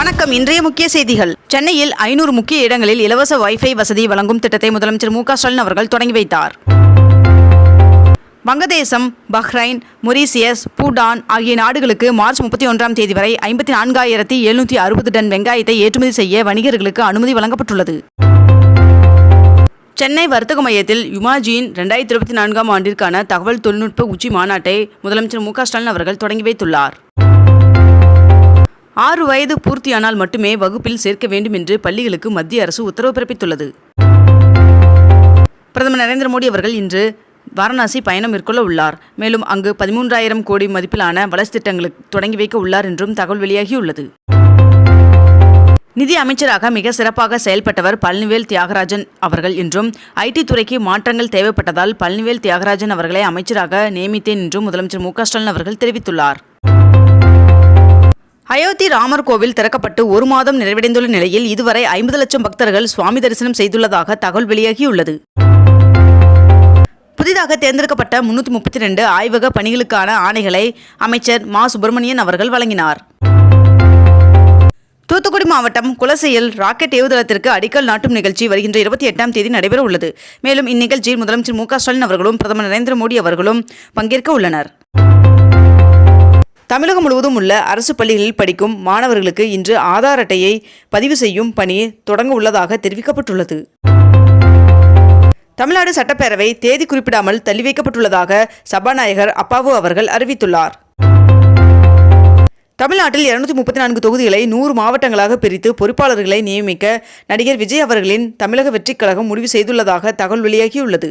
வணக்கம். இன்றைய முக்கிய செய்திகள். சென்னையில் ஐநூறு முக்கிய இடங்களில் இலவச வைஃபை வசதி வழங்கும் திட்டத்தை முதலமைச்சர் மு ஸ்டாலின் அவர்கள் தொடங்கி வைத்தார். வங்கதேசம் பஹ்ரைன் மொரீசியஸ் பூடான் ஆகிய நாடுகளுக்கு மார்ச் முப்பத்தி ஒன்றாம் தேதி வரை ஐம்பத்தி நான்காயிரத்தி எழுநூற்றி அறுபது டன் வெங்காயத்தை ஏற்றுமதி செய்ய வணிகர்களுக்கு அனுமதி வழங்கப்பட்டுள்ளது. சென்னை வர்த்தக மையத்தில் யுமாஜியின் ரெண்டாயிரத்தி இருபத்தி நான்காம் ஆண்டிற்கான தகவல் தொழில்நுட்ப உச்சி மாநாட்டை முதலமைச்சர் மு ஸ்டாலின் அவர்கள் தொடங்கி வைத்துள்ளார். ஆறு வயது பூர்த்தியானால் மட்டுமே வகுப்பில் சேர்க்க வேண்டும் என்று பள்ளிகளுக்கு மத்திய அரசு உத்தரவு பிறப்பித்துள்ளது. பிரதமர் நரேந்திர மோடி அவர்கள் இன்று வாரணாசி பயணம் மேற்கொள்ள உள்ளார். மேலும் அங்கு பதிமூன்றாயிரம் கோடி மதிப்பிலான வளர்ச்சி திட்டங்களுக்கு தொடங்கி வைக்க உள்ளார் என்றும் தகவல் வெளியாகியுள்ளது. நிதி அமைச்சராக மிக சிறப்பாக செயல்பட்டவர் பழனிவேல் தியாகராஜன் அவர்கள் என்றும் ஐடி துறைக்கு மாற்றங்கள் தேவைப்பட்டதால் பழனிவேல் தியாகராஜன் அவர்களை அமைச்சராக நியமித்தேன் என்றும் முதலமைச்சர் மு க ஸ்டாலின் அவர்கள் தெரிவித்துள்ளார். அயோத்தி ராமர் கோவில் திறக்கப்பட்டு ஒரு மாதம் நிறைவடைந்துள்ள நிலையில் இதுவரை ஐம்பது லட்சம் பக்தர்கள் சுவாமி தரிசனம் செய்துள்ளதாக தகவல் வெளியாகியுள்ளது. புதிதாக தேர்ந்தெடுக்கப்பட்ட முன்னூற்றி முப்பத்தி ரெண்டு ஆய்வக பணிகளுக்கான ஆணைகளை அமைச்சர் மா. சுப்பிரமணியன் அவர்கள் வழங்கினார். தூத்துக்குடி மாவட்டம் குலசையில் ராக்கெட் ஏவுதளத்திற்கு அடிக்கல் நாட்டும் நிகழ்ச்சி வருகின்ற இருபத்தி எட்டாம் தேதி நடைபெற உள்ளது மேலும் இந்நிகழ்ச்சியில் முதலமைச்சர் மு. க. ஸ்டாலின் அவர்களும் பிரதமர் நரேந்திர மோடி அவர்களும் பங்கேற்க உள்ளனர். தமிழகம் முழுவதும் உள்ள அரசு பள்ளிகளில் படிக்கும் மாணவர்களுக்கு இன்று ஆதார் அட்டையை பதிவு செய்யும் பணி தொடங்க உள்ளதாக தெரிவிக்கப்பட்டுள்ளது. தமிழ்நாடு சட்டப்பேரவை தேதி குறிப்பிடாமல் தள்ளி வைக்கப்பட்டுள்ளதாக சபாநாயகர் அப்பாவு அவர்கள் அறிவித்துள்ளார். தமிழ்நாட்டில் இருநூத்தி முப்பத்தி நான்கு தொகுதிகளை நூறு மாவட்டங்களாக பிரித்து பொறுப்பாளர்களை நியமிக்க நடிகர் விஜய் அவர்களின் தமிழக வெற்றிக் கழகம் முடிவு செய்துள்ளதாக தகவல் வெளியாகியுள்ளது.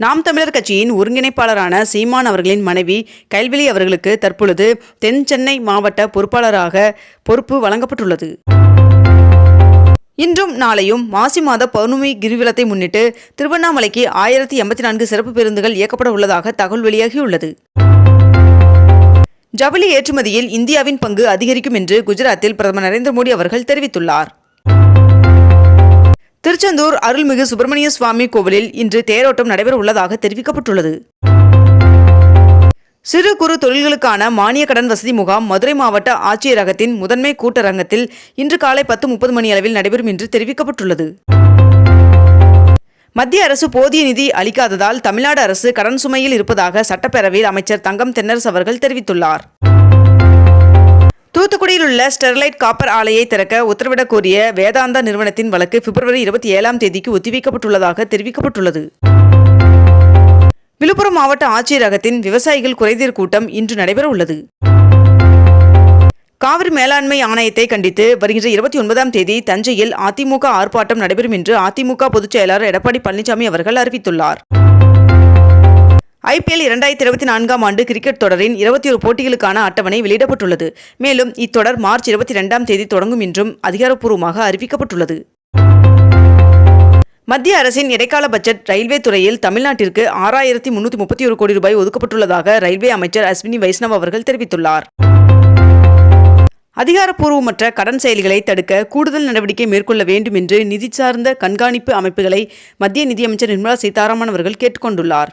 நாம் தமிழர் கட்சியின் ஒருங்கிணைப்பாளரான சீமான் அவர்களின் மனைவி கைல்வெளி அவர்களுக்கு தற்பொழுது தென் சென்னை மாவட்ட பொறுப்பாளராக பொறுப்பு வழங்கப்பட்டுள்ளது. இன்றும் நாளையும் மாசி மாத பௌர்ணமி கிரிவலத்தை முன்னிட்டு திருவண்ணாமலைக்கு ஆயிரத்தி எண்பத்தி நான்கு சிறப்பு பேருந்துகள் இயக்கப்பட உள்ளதாக தகவல் வெளியாகியுள்ளது. ஜவுளி ஏற்றுமதியில் இந்தியாவின் பங்கு அதிகரிக்கும் என்று குஜராத்தில் பிரதமர் நரேந்திர மோடி அவர்கள் தெரிவித்துள்ளார். திருச்செந்தூர் அருள்மிகு சுப்பிரமணிய சுவாமி கோவிலில் இன்று தேரோட்டம் நடைபெற உள்ளதாக தெரிவிக்கப்பட்டுள்ளது. சிறு குறு தொழில்களுக்கான மானிய கடன் வசதி முகாம் மதுரை மாவட்ட ஆட்சியரகத்தின் முதன்மை கூட்டரங்கத்தில் இன்று காலை பத்து முப்பது மணி அளவில் நடைபெறும் என்று தெரிவிக்கப்பட்டுள்ளது. மத்திய அரசு போதிய நிதி அளிக்காததால் தமிழ்நாடு அரசு கடன் சுமையில் இருப்பதாக சட்டப்பேரவையில் அமைச்சர் தங்கம் தென்னரசு அவர்கள் தெரிவித்துள்ளார். தூத்துக்குடியில் உள்ள ஸ்டெர்லைட் காப்பர் ஆலையை திறக்க உத்தரவிடக் கோரிய வேதாந்தா நிறுவனத்தின் வழக்கு பிப்ரவரி இருபத்தி ஏழாம் தேதிக்கு ஒத்திவைக்கப்பட்டுள்ளதாக தெரிவிக்கப்பட்டுள்ளது. விழுப்புரம் மாவட்ட ஆட்சியரகத்தின் விவசாயிகள் குறைதீர் கூட்டம் இன்று நடைபெற உள்ளது காவிரி மேலாண்மை ஆணையத்தை கண்டித்து வருகின்ற இருபத்தி ஒன்பதாம் தேதி தஞ்சையில் அதிமுக ஆர்ப்பாட்டம் நடைபெறும் என்று அதிமுக பொதுச் செயலாளர் எடப்பாடி பழனிசாமி அவர்கள் அறிவித்துள்ளார். ஐபிஎல் இரண்டாயிரத்தி இருபத்தி நான்காம் ஆண்டு கிரிக்கெட் தொடரின் இருபத்தி ஒரு போட்டிகளுக்கான அட்டவணை வெளியிடப்பட்டுள்ளது. மேலும் இத்தொடர் மார்ச் இருபத்தி இரண்டாம் தேதி தொடங்கும் என்றும் அதிகாரப்பூர்வமாக அறிவிக்கப்பட்டுள்ளது. மத்திய அரசின் இடைக்கால பட்ஜெட் ரயில்வே துறையில் தமிழ்நாட்டிற்கு ஆறாயிரத்தி முன்னூற்றி முப்பத்தி ஒரு கோடி ரூபாய் ஒதுக்கப்பட்டுள்ளதாக ரயில்வே அமைச்சர் அஸ்வினி வைஷ்ணவ் அவர்கள் தெரிவித்துள்ளார். அதிகாரப்பூர்வமற்ற கடன் செயல்களை தடுக்க கூடுதல் நடவடிக்கை மேற்கொள்ள வேண்டும் என்று நிதி சார்ந்த கண்காணிப்பு அமைப்புகளை மத்திய நிதியமைச்சர் நிர்மலா சீதாராமன் அவர்கள் கேட்டுக்கொண்டுள்ளார்.